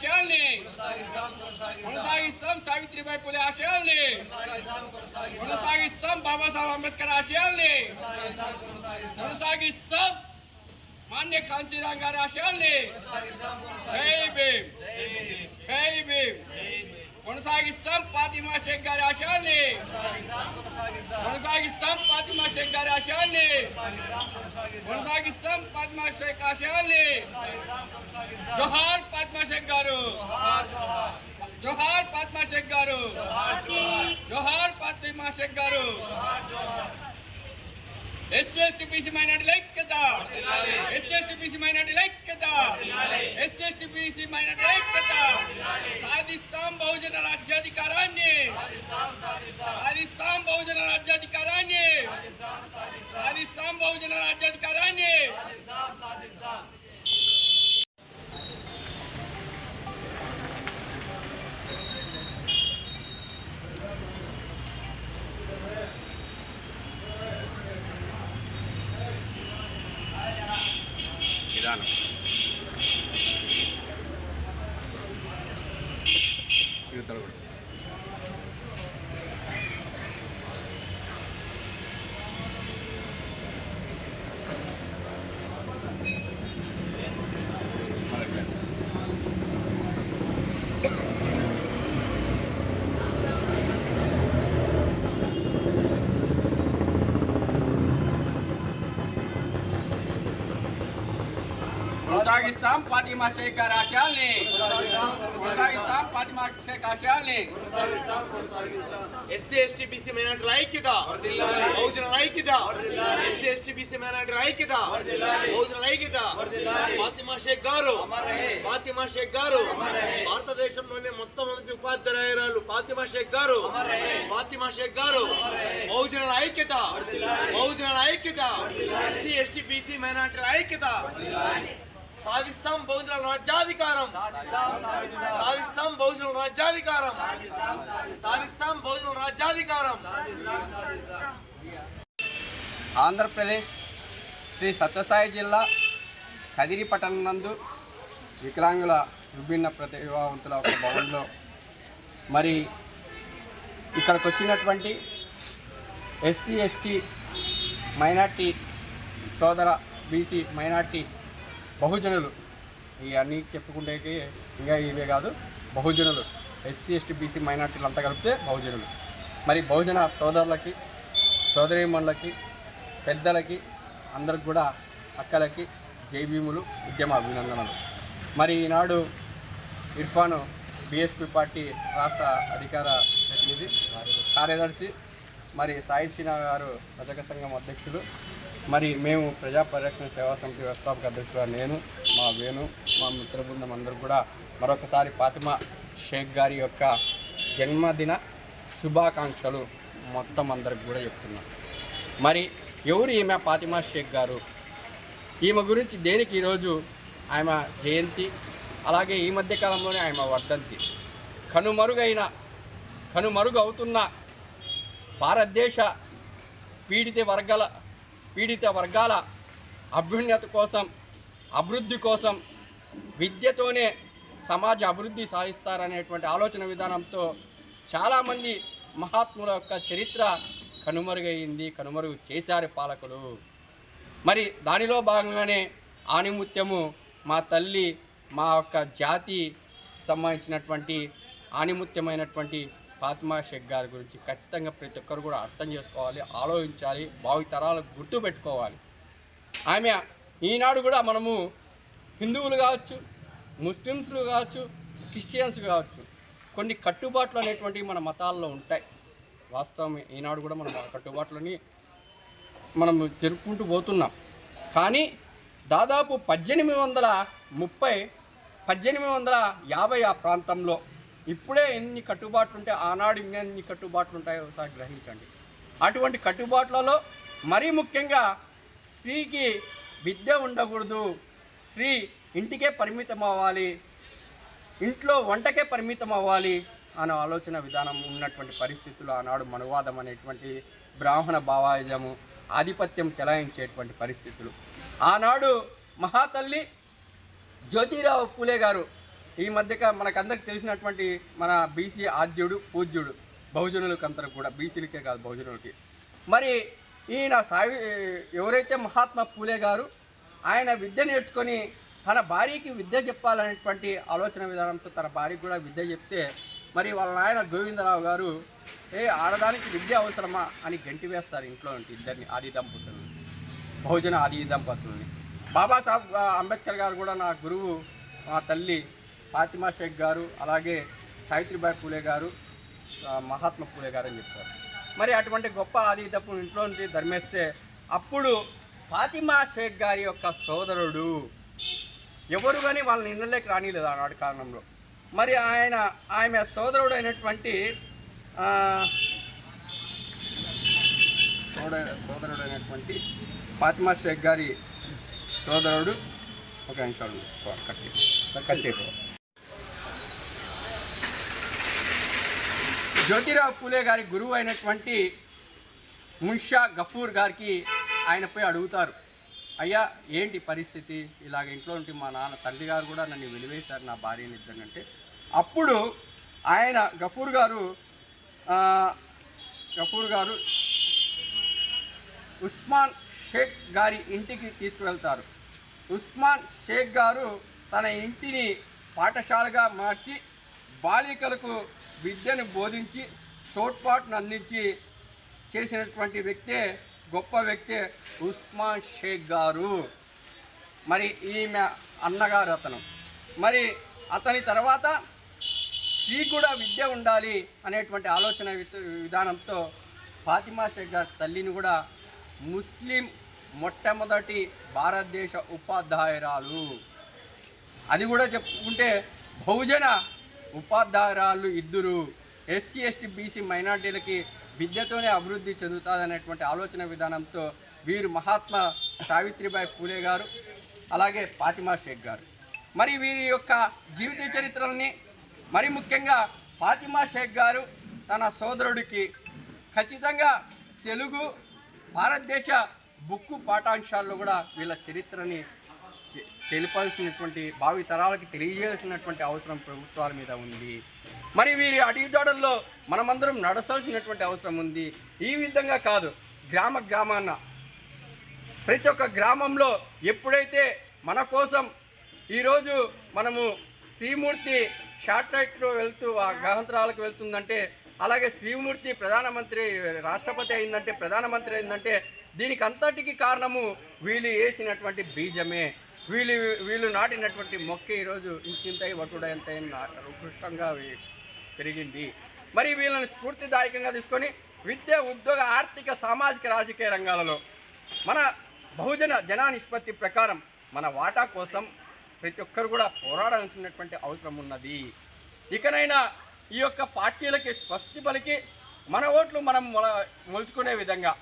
ఆశయాల్ని కొనసాగిస్తాం సావిత్రిబాయి పులే ఆశయాల్ని కొనసాగిస్తాం బాబాసాహెబ్ అంబేద్కర్ ఆశయాల్ని కొనసాగిస్తాం మాన్య కాంశీరామ్ గారి ఆశయాల్ని జై భీమ్. జై భీమ్. కొనసాగిస్తాం ఫాతిమా షేక్ గారి ఆశయాల్ని కొనసాగిస్తాం ఫాతిమా షేక్ గారి ఆశయాల్ని కొనసాగిస్తాం ఫాతిమా షేక్ ఆశయాల్ని జోహార్ షేక్ గారు. జోహార్ షేక్ గారు. జోహార్ షేక్ గారు. ఎస్సీ ఎస్టీ బీసీ మైనార్టీ ఐక్యత ఎస్సీ ఎస్టీ బీసీ మైనార్టీ ఐక్యత ఎస్సీ ఎస్టీ బీసీ మైనార్టీ ఐక్యత సాధిస్తాం బహుజన రాజ్యాధికారాన్ని. సాధిస్తాం బహుజన రాజ్యాధికారాన్ని. సాధిస్తాం బహుజన రాజ్యాధికారాన్ని. విధానం ಧ್ಯಾನ కొనసాగిస్తాం ఫాతిమా షేక్ ఆశయాల్ని కొనసాగిస్తాం ఫాతిమా షేక్ ఆశయాల్ని ఎస్సీ ఎస్టీ బీసీ మైనార్టీల ఐక్యత బహుజనుల ఐక్యత ఎస్సీ ఎస్టీ బీసీ మైనార్టీల ఐక్యత బహుజనుల ఐక్యత ఫాతిమా షేక్ గారు ఫాతిమా షేక్ గారు భారతదేశంలోనే మొట్టమొదటి ఉపాధ్యాయురాలు ఫాతిమా షేక్ గారు ఫాతిమా షేక్ గారు బహుజనుల ఐక్యత బహుజనుల ఐక్యత ఎస్సీ ఎస్టీ బీసీ మైనార్టీల ఐక్యత సాధిస్తాం బహుజనుల రాజ్యాధికారం. సాధిస్తాం బహుజనుల రాజ్యాధికారం. సాధిస్తాం బహుజనుల రాజ్యాధికారం. ఆంధ్రప్రదేశ్ శ్రీ సత్యసాయి జిల్లా కదిరి పట్టణం నందు వికలాంగుల విభిన్న ప్రతిభావంతుల ఒక భవన్లో మరి ఇక్కడికి వచ్చినటువంటి ఎస్సీ ఎస్టీ మైనార్టీ సోదర బీసీ మైనార్టీ బహుజనులు. ఈ అన్నీ చెప్పుకుంటే ఇంకా ఇవే కాదు బహుజనులు. ఎస్సీ ఎస్టీ బీసీ మైనార్టీలు అంతా కలిపితే బహుజనులు. మరి బహుజన సోదరులకి సోదరీమణులకి పెద్దలకి అందరికి కూడా అక్కలకి జైభీములు ఉద్యమ అభినందనలు. మరి ఈనాడు ఇర్ఫాను బీఎస్పీ పార్టీ రాష్ట్ర అధికార ప్రతినిధి కార్యదర్శి మరి సాయి సిన్హా గారు రజక సంఘం అధ్యక్షులు మరి మేము ప్రజా పరిరక్షణ సేవా సమితి వ్యవస్థాపక అధ్యక్షుడు నేను మా వేణు మా మిత్ర బృందం అందరూ కూడా మరొకసారి ఫాతిమా షేక్ గారి యొక్క జన్మదిన శుభాకాంక్షలు మొత్తం అందరికి కూడా చెప్తున్నాం. మరి ఎవరు ఈమె ఫాతిమా షేక్ గారు? ఈమె గురించి దేనికి ఈరోజు ఆమె జయంతి? అలాగే ఈ మధ్య కాలంలోనే ఆమె వర్ధంతి. కనుమరుగైన కనుమరుగు అవుతున్న భారతదేశ పీడిత వర్గాల పీడిత వర్గాల అభ్యున్నత కోసం అభివృద్ధి కోసం విద్యతోనే సమాజ అభివృద్ధి సాధిస్తారనేటువంటి ఆలోచన విధానంతో చాలామంది మహాత్ముల యొక్క చరిత్ర కనుమరుగైంది కనుమరుగు చేశారు పాలకులు. మరి దానిలో భాగంగానే ఆనిముత్యము మా తల్లి మా యొక్క జాతి సంబంధించినటువంటి ఆనిముత్యమైనటువంటి ఫాతిమా షేక్ గారి గురించి ఖచ్చితంగా ప్రతి ఒక్కరు కూడా అర్థం చేసుకోవాలి ఆలోచించాలి భావితరాలకు గుర్తుపెట్టుకోవాలి ఆమె ఈనాడు కూడా మనము హిందువులు కావచ్చు ముస్లిమ్స్లు కావచ్చు క్రిస్టియన్స్ కావచ్చు కొన్ని కట్టుబాట్లు అనేటువంటివి మన మతాల్లో ఉంటాయి. వాస్తవం ఈనాడు కూడా మనం ఆ కట్టుబాట్లని మనం జరుపుకుంటూ పోతున్నాం. కానీ దాదాపు పద్దెనిమిది వందల ముప్పై పద్దెనిమిది వందల యాభై ఆ ప్రాంతంలో ఇప్పుడే ఎన్ని కట్టుబాట్లు ఉంటాయి ఆనాడు ఇంకెన్ని కట్టుబాట్లు ఉంటాయో ఒకసారి గ్రహించండి. అటువంటి కట్టుబాట్లలో మరీ ముఖ్యంగా స్త్రీకి విద్య ఉండకూడదు. స్త్రీ ఇంటికే పరిమితం అవ్వాలి ఇంట్లో వంటకే పరిమితం అవ్వాలి అనే ఆలోచన విధానం ఉన్నటువంటి పరిస్థితులు ఆనాడు మనువాదం అనేటువంటి బ్రాహ్మణ భావాయుధము ఆధిపత్యం చెలాయించేటువంటి పరిస్థితులు. ఆనాడు మహాతల్లి జ్యోతిరావు పూలే గారు ఈ మధ్యక మనకందరికి తెలిసినటువంటి మన బీసీ ఆద్యుడు పూజ్యుడు బహుజనులకు అందరికి కూడా బీసీలకే కాదు బహుజనులకి. మరి ఈయన సావి ఎవరైతే మహాత్మా పూలే గారు ఆయన విద్య నేర్చుకొని తన భార్యకి విద్య చెప్పాలనేటువంటి ఆలోచన విధానంతో తన భార్యకి కూడా విద్య చెప్తే మరి వాళ్ళ నాయన గోవిందరావు గారు ఏ ఆడదానికి విద్య అవసరమా? అని గంటి వేస్తారు ఇంట్లో ఇద్దరిని ఆది దంపతులను బహుజన ఆది దంపతులని బాబాసాహెబ్ అంబేద్కర్ గారు కూడా నా గురువు మా తల్లి ఫాతిమా షేక్ గారు అలాగే సావిత్రిబాయి పూలే గారు మహాత్మ మహాత్మా పూలే గారు అని చెప్తారు. మరి అటువంటి గొప్ప ఆది తప్పు ఇంట్లో నుంచి ధర్మేస్తే అప్పుడు ఫాతిమా షేక్ గారి యొక్క సోదరుడు ఎవరు కానీ వాళ్ళని ఇళ్ళలోకి రానిలేదు ఆనాటి కారణంలో మరి ఆయన ఆమె సోదరుడు అయినటువంటి సోదరుడు అయినటువంటి ఫాతిమా షేక్ గారి సోదరుడు. ఒక నిమిషాలు కట్ కట్ చేయకు జ్యోతిరావు పూలే గారి గురువు అయినటువంటి మున్షా గఫూర్ గారికి ఆయన పోయి అడుగుతారు అయ్యా ఏంటి పరిస్థితి? ఇలాగ ఇంట్లో ఉంటే మా నాన్న తండ్రి గారు కూడా నన్ను వెలివేశారు నా భార్యని ఇద్దరినంటే అప్పుడు ఆయన గఫూర్ గారు గఫూర్ గారు ఉస్మాన్ షేక్ గారి ఇంటికి తీసుకువెళ్తారు. ఉస్మాన్ షేక్ గారు తన ఇంటిని పాఠశాలగా మార్చి బాలికలకు విద్యను బోధించి తోడ్పాటును అందించి చేసినటువంటి వ్యక్తే గొప్ప వ్యక్తే ఉస్మాన్ షేక్ గారు. మరి ఈమె అన్నగారు అతను. మరి అతని తర్వాత స్త్రీ కూడా విద్య ఉండాలి అనేటువంటి ఆలోచన విధానంతో ఫాతిమా షేక్ గారి తల్లిని కూడా ముస్లిం మొట్టమొదటి భారతదేశ ఉపాధ్యాయురాలు. అది కూడా చెప్పుకుంటే బహుజన ఉపాధ్యాయురాలు ఇద్దరు ఎస్సీ ఎస్టీ బీసీ మైనార్టీలకి విద్యతోనే అభివృద్ధి చెందుతుందనేటువంటి ఆలోచన విధానంతో వీరు మహాత్మా సావిత్రిబాయి పూలే గారు అలాగే ఫాతిమా షేక్ గారు. మరి వీరి యొక్క జీవిత చరిత్రల్ని మరి ముఖ్యంగా ఫాతిమా షేక్ గారు తన సోదరుడికి ఖచ్చితంగా తెలుగు భారతదేశ బుక్కు పాఠాంశాల్లో కూడా వీళ్ళ చరిత్రని తెలిపాల్సినటువంటి భావి తరాలకి తెలియజేయాల్సినటువంటి అవసరం ప్రభుత్వాల మీద ఉంది. మరి వీరి అడిగిజాడల్లో మనమందరం నడచాల్సినటువంటి అవసరం ఉంది. ఈ విధంగా కాదు గ్రామ గ్రామాన. ప్రతి ఒక్క గ్రామంలో ఎప్పుడైతే మన కోసం ఈరోజు మనము శ్రీమూర్తి శాటిలైట్లో వెళ్తూ ఆ గ్రహాంతరాలకు వెళ్తుందంటే అలాగే శ్రీమూర్తి ప్రధానమంత్రి రాష్ట్రపతి అయిందంటే ప్రధానమంత్రి అయిందంటే దీనికి అంతటికి కారణము వీళ్ళు వేసినటువంటి బీజమే. వీళ్ళు వీళ్ళు నాటినటువంటి మొక్క ఈరోజు ఇంకింతై వటుడంతై ఉత్కృష్టంగా వీ- పెరిగింది. మరి వీళ్ళని స్ఫూర్తిదాయకంగా తీసుకొని విద్య ఉద్యోగ ఆర్థిక సామాజిక రాజకీయ రంగాలలో మన బహుజన జనా నిష్పత్తి ప్రకారం మన వాటా కోసం ప్రతి ఒక్కరు కూడా పోరాడాల్సినటువంటి అవసరం ఉన్నది. ఇకనైనా ఈ యొక్క పార్టీలకి స్వస్తి పలికి మన ఓట్లు మనం మొల- మొలుచుకునే విధంగా.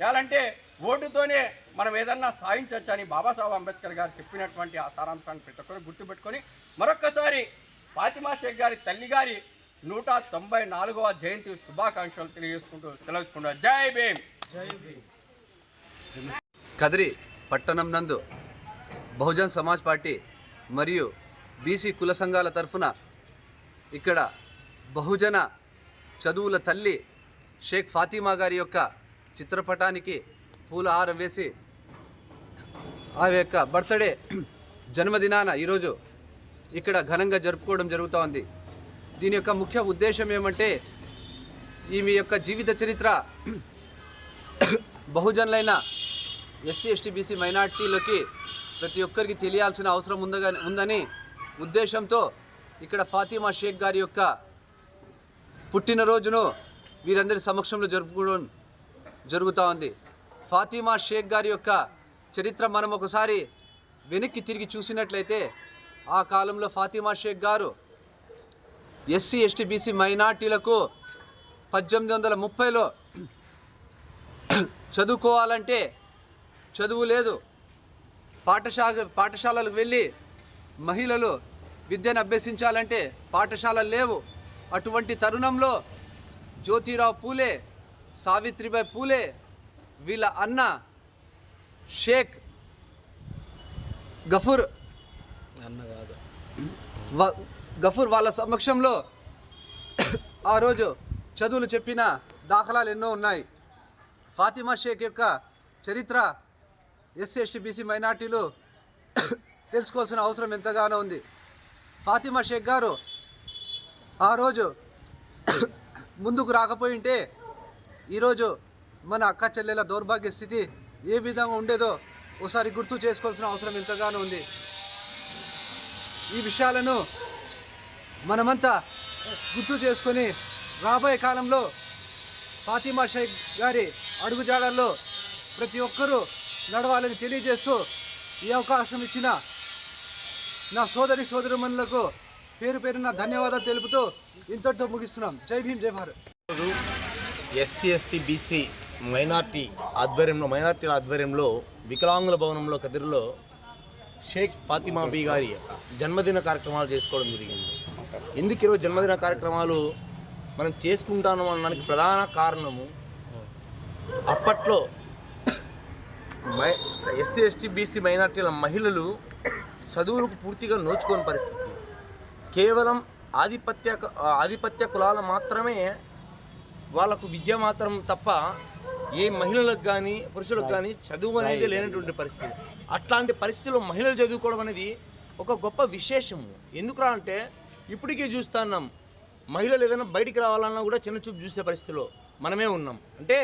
ఎలాంటే ఓటుతోనే మనం ఏదన్నా సాధించవచ్చు అని బాబాసాహెబ్ అంబేద్కర్ గారు చెప్పినటువంటి ఆ సారాంశాన్ని ప్రతి ఒక్కరు గుర్తుపెట్టుకొని మరొక్కసారి ఫాతిమా షేక్ గారి తల్లి గారి నూట తొంభై నాలుగవ జయంతి శుభాకాంక్షలు తెలియజేసుకుంటూ సెలవుకుంటూ జై భీమ్! కదిరి పట్టణం నందు బహుజన్ సమాజ్ పార్టీ మరియు బీసీ కుల సంఘాల తరఫున ఇక్కడ బహుజన చదువుల తల్లి షేక్ ఫాతిమా గారి యొక్క చిత్రపటానికి పూల హారం వేసి ఆమె యొక్క బర్త్డే జన్మదినాన ఈరోజు ఇక్కడ ఘనంగా జరుపుకోవడం జరుగుతూ ఉంది. దీని యొక్క ముఖ్య ఉద్దేశం ఏమంటే ఈమె యొక్క జీవిత చరిత్ర బహుజనులైన ఎస్సీ ఎస్టీ బీసీ మైనార్టీలకి ప్రతి ఒక్కరికి తెలియాల్సిన అవసరం ఉందగా ఉందని ఉద్దేశంతో ఇక్కడ ఫాతిమా షేక్ గారి యొక్క పుట్టినరోజును వీరందరి సమక్షంలో జరుపుకోవడం జరుగుతూ ఉంది. ఫాతిమా షేక్ గారి యొక్క చరిత్ర మనం ఒకసారి వెనక్కి తిరిగి చూసినట్లయితే ఆ కాలంలో ఫాతిమా షేక్ గారు ఎస్సీ ఎస్టీ బీసీ మైనార్టీలకు పద్దెనిమిది వందల ముప్పైలో చదువుకోవాలంటే చదువు లేదు. పాఠశాల పాఠశాలలకు వెళ్ళి మహిళలు విద్యను అభ్యసించాలంటే పాఠశాలలు లేవు. అటువంటి తరుణంలో జ్యోతిరావు పూలే సావిత్రిబాయి పూలే వీళ్ళ అన్న షేక్ గఫూర్. వ- గఫూర్ వాళ్ళ సమక్షంలో ఆ రోజు చదువులు చెప్పిన దాఖలాలు ఎన్నో ఉన్నాయి. ఫాతిమా షేక్ యొక్క చరిత్ర ఎస్సీ ఎస్టీ బీసీ మైనార్టీలు తెలుసుకోవాల్సిన అవసరం ఎంతగానో ఉంది. ఫాతిమా షేక్ గారు ఆ రోజు ముందుకు రాకపోయి ఉంటే ఈరోజు మన అక్క చెల్లెల దౌర్భాగ్య స్థితి ఏ విధంగా ఉండేదో ఒకసారి గుర్తు చేసుకోవాల్సిన అవసరం ఎంతగానో ఉంది. ఈ విషయాలను మనమంతా గుర్తు చేసుకొని రాబోయే కాలంలో ఫాతిమా షేక్ గారి అడుగుజాడల్లో ప్రతి ఒక్కరూ నడవాలని తెలియజేస్తూ ఈ అవకాశం ఇచ్చిన నా సోదరి సోదరుమణులకు పేరు పేరున ధన్యవాదాలు తెలుపుతూ ఇంతటితో ముగిస్తున్నాం. జై భీమ్ జై Bharat. SC ST BC minority ఆధ్వర్యంలో మైనార్టీల ఆధ్వర్యంలో వికలాంగుల భవనంలో కదిరిలో షేక్ ఫాతిమా బీ గారి జన్మదిన కార్యక్రమాలు చేసుకోవడం జరిగింది. ఎందుకు ఈరోజు జన్మదిన కార్యక్రమాలు మనం చేసుకుంటాము అనడానికి ప్రధాన కారణము అప్పట్లో మై ఎస్సీ ఎస్టీ బీసీ మైనార్టీల మహిళలు చదువులకు పూర్తిగా నోచుకోని పరిస్థితి. కేవలం ఆధిపత్య ఆధిపత్య కులాల మాత్రమే వాళ్ళకు విద్య మాత్రం తప్ప ఏ మహిళలకు కానీ పురుషులకు కానీ చదువు అనేది లేనటువంటి పరిస్థితి. అట్లాంటి పరిస్థితిలో మహిళలు చదువుకోవడం అనేది ఒక గొప్ప విశేషము. ఎందుకురా అంటే ఇప్పటికీ చూస్తున్నాం మహిళలు ఏదైనా బయటికి రావాలన్నా కూడా చిన్న చూపు చూసే పరిస్థితిలో మనమే ఉన్నాం. అంటే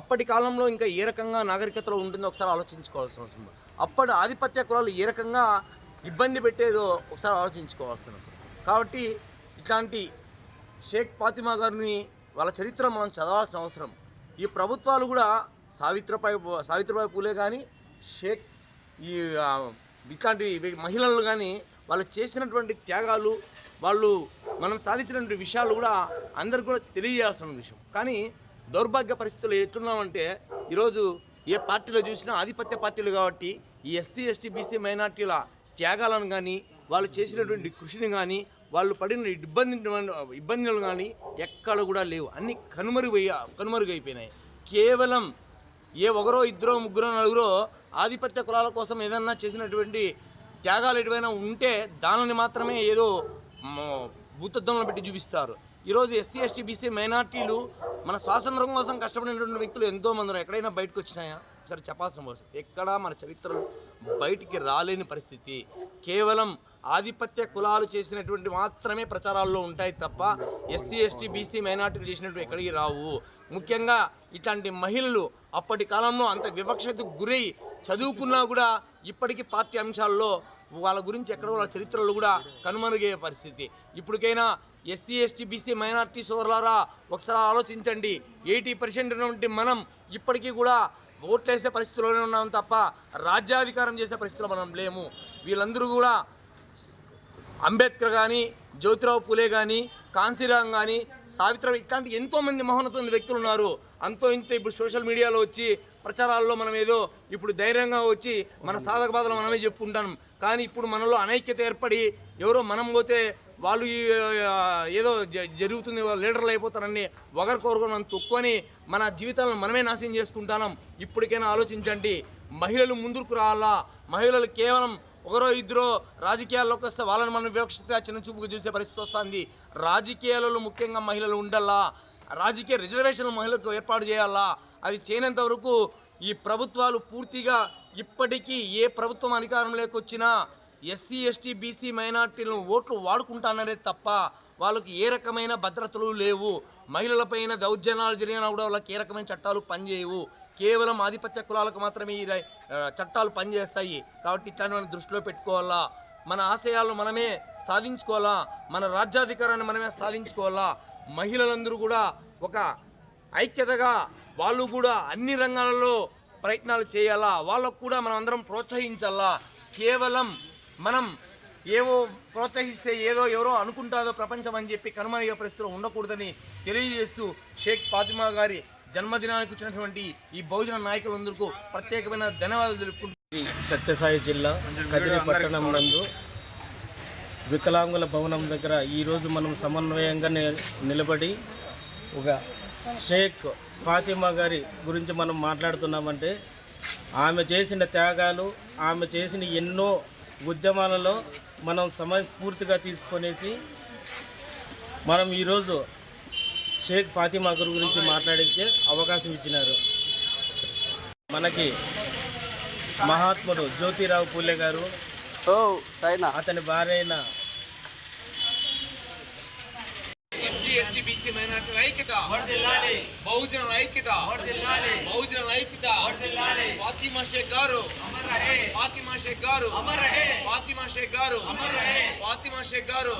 అప్పటి కాలంలో ఇంకా ఏ రకంగా నాగరికతలో ఉంటుందో ఒకసారి ఆలోచించుకోవాల్సిన అవసరం. అప్పటి ఆధిపత్య కులాలు ఏ రకంగా ఇబ్బంది పెట్టేదో ఒకసారి ఆలోచించుకోవాల్సిన అవసరం కాబట్టి ఇట్లాంటి షేక్ ఫాతిమా గారిని వాళ్ళ చరిత్ర మనం చదవాల్సిన అవసరం. ఈ ప్రభుత్వాలు కూడా సావిత్రిబాయి సావిత్రిబాయి పూలే కానీ షేక్ ఈ ఇట్లాంటి మహిళలు కానీ వాళ్ళు చేసినటువంటి త్యాగాలు వాళ్ళు మనం సాధించినటువంటి విషయాలు కూడా అందరికి కూడా తెలియజేయాల్సిన విషయం. కానీ దౌర్భాగ్య పరిస్థితులు ఎట్లున్నామంటే ఈరోజు ఏ పార్టీలో చూసినా ఆధిపత్య పార్టీలు కాబట్టి ఈ ఎస్సీ ఎస్టీ బీసీ మైనార్టీల త్యాగాలను కానీ వాళ్ళు చేసినటువంటి కృషిని కానీ వాళ్ళు పడిన ఇబ్బంది ఇబ్బందులు కానీ ఎక్కడ కూడా లేవు. అన్ని కనుమరుగయ్య కనుమరుగైపోయినాయి. కేవలం ఏ ఒకరో ఇద్దరో ముగ్గురో నలుగురో ఆధిపత్య కులాల కోసం ఏదన్నా చేసినటువంటి త్యాగాలు ఎటువైనా ఉంటే దానిని మాత్రమే ఏదో భూతద్దంలో పెట్టి చూపిస్తారు. ఈరోజు ఎస్సీ ఎస్టీ బీసీ మైనార్టీలు మన స్వాతంత్రం కోసం కష్టపడినటువంటి వ్యక్తులు ఎంతోమంది ఎక్కడైనా బయటకు వచ్చినాయా? ఒకసారి చెప్పాల్సిన అవసరం. ఎక్కడా మన చరిత్రలో బయటికి రాలేని పరిస్థితి. కేవలం ఆధిపత్య కులాలు చేసినటువంటి మాత్రమే ప్రచారాల్లో ఉంటాయి తప్ప ఎస్సీ ఎస్టీ బీసీ మైనార్టీలు చేసినట్టు ఎక్కడికి రావు. ముఖ్యంగా ఇట్లాంటి మహిళలు అప్పటి కాలంలో అంత వివక్షతకు గురై చదువుకున్నా కూడా ఇప్పటికీ పార్టీ అంశాల్లో వాళ్ళ గురించి ఎక్కడ వాళ్ళ చరిత్రలు కూడా కనుమరుగయ్యే పరిస్థితి. ఇప్పటికైనా ఎస్సీ ఎస్టీ బీసీ మైనార్టీ సోదరులారా ఒకసారి ఆలోచించండి. ఎయిటీ పర్సెంట్ ఉన్నటువంటి మనం ఇప్పటికీ కూడా ఓట్లేసే పరిస్థితుల్లోనే ఉన్నాం తప్ప రాజ్యాధికారం చేసే పరిస్థితిలో మనం లేము. వీళ్ళందరూ కూడా అంబేద్కర్ కానీ జ్యోతిరావు పూలే కానీ కాంతిరామ్ కానీ సావిత్రి ఇట్లాంటి ఎంతోమంది మహోన్నతమైన వ్యక్తులు ఉన్నారు. అంతో ఇంత ఇప్పుడు సోషల్ మీడియాలో వచ్చి ప్రచారాల్లో మనం ఏదో ఇప్పుడు ధైర్యంగా వచ్చి మన సాధక బాధలు మనమే చెప్పుకుంటాం. కానీ ఇప్పుడు మనలో అనైక్యత ఏర్పడి ఎవరో మనం పోతే వాళ్ళు ఈ, ఏదో జ- జరుగుతుంది వాళ్ళు లీడర్లు అయిపోతారని ఒకరికొకరు మనం తొక్కుని మన జీవితాలను మనమే నాశనం చేసుకుంటాం ఇప్పటికైనా ఆలోచించండి. మహిళలు ముందుకు రావాలా? మహిళలు కేవలం ఒకరో ఇద్దరో రాజకీయాల్లోకి వస్తే వాళ్ళని మనం వివక్షగా చిన్న చూపుగా చూసే పరిస్థితి వస్తుంది. రాజకీయాలలో ముఖ్యంగా మహిళలు ఉండాలా? రాజకీయ రిజర్వేషన్లు మహిళలకు ఏర్పాటు చేయాలా? అది చేయనంత వరకు ఈ ప్రభుత్వాలు పూర్తిగా ఇప్పటికీ ఏ ప్రభుత్వం అధికారంలోకి వచ్చినా ఎస్సీ ఎస్టీ బీసీ మైనార్టీలను ఓట్లు వాడుకుంటానరే తప్ప వాళ్ళకి ఏ రకమైన భద్రతలు లేవు. మహిళలపైన దౌర్జన్యాలు జరిగినా కూడా వాళ్ళకి ఏ రకమైన చట్టాలు పనిచేయవు. కేవలం ఆధిపత్య కులాలకు మాత్రమే ఈ చట్టాలు పనిచేస్తాయి. కాబట్టి ఇట్లాంటి దృష్టిలో పెట్టుకోవాలా? మన ఆశయాలను మనమే సాధించుకోవాలా? మన రాజ్యాధికారాన్ని మనమే సాధించుకోవాలా? మహిళలందరూ కూడా ఒక ఐక్యతగా వాళ్ళు కూడా అన్ని రంగాలలో ప్రయత్నాలు చేయాలా? వాళ్ళకు కూడా మనం అందరం ప్రోత్సహించాలా? కేవలం మనం ఏవో ప్రోత్సహిస్తే ఏదో ఎవరో అనుకుంటారో ప్రపంచం అని చెప్పి కనుమరుగే పరిస్థితులు ఉండకూడదని తెలియజేస్తూ షేక్ ఫాతిమా గారి జన్మదినానికి వచ్చినటువంటి ఈ బహుజన నాయకులందరికీ ప్రత్యేకమైన ధన్యవాదాలు తెలుపుకుంటూ సత్యసాయి జిల్లా కదిరి పట్టణం నందు వికలాంగుల భవనం దగ్గర ఈరోజు మనం సమన్వయంగా నిలబడి ఒక షేక్ ఫాతిమా గారి గురించి మనం మాట్లాడుతున్నామంటే ఆమె చేసిన త్యాగాలు ఆమె చేసిన ఎన్నో ఉద్యమాలలో మనం సమయస్ఫూర్తిగా తీసుకొనేసి మనం ఈరోజు షేక్ ఫాతిమా గారి గురించి మాట్లాడితే అవకాశం ఇచ్చినారు. మనకి మహాత్ముడు జ్యోతిరావు పూలే గారు ఓ సైనా. అతని భార్య అయిన ఎస్టీ బీసీ మైనార్టీల ఐక్యత. బహుజనుల ఐక్యత. బహుజనుల ఐక్యత. ఫాతిమా షేక్ గారు. ఫాతిమా షేక్ గారు. ఫాతిమా షేక్ గారు. ఫాతిమా షేక్ గారు.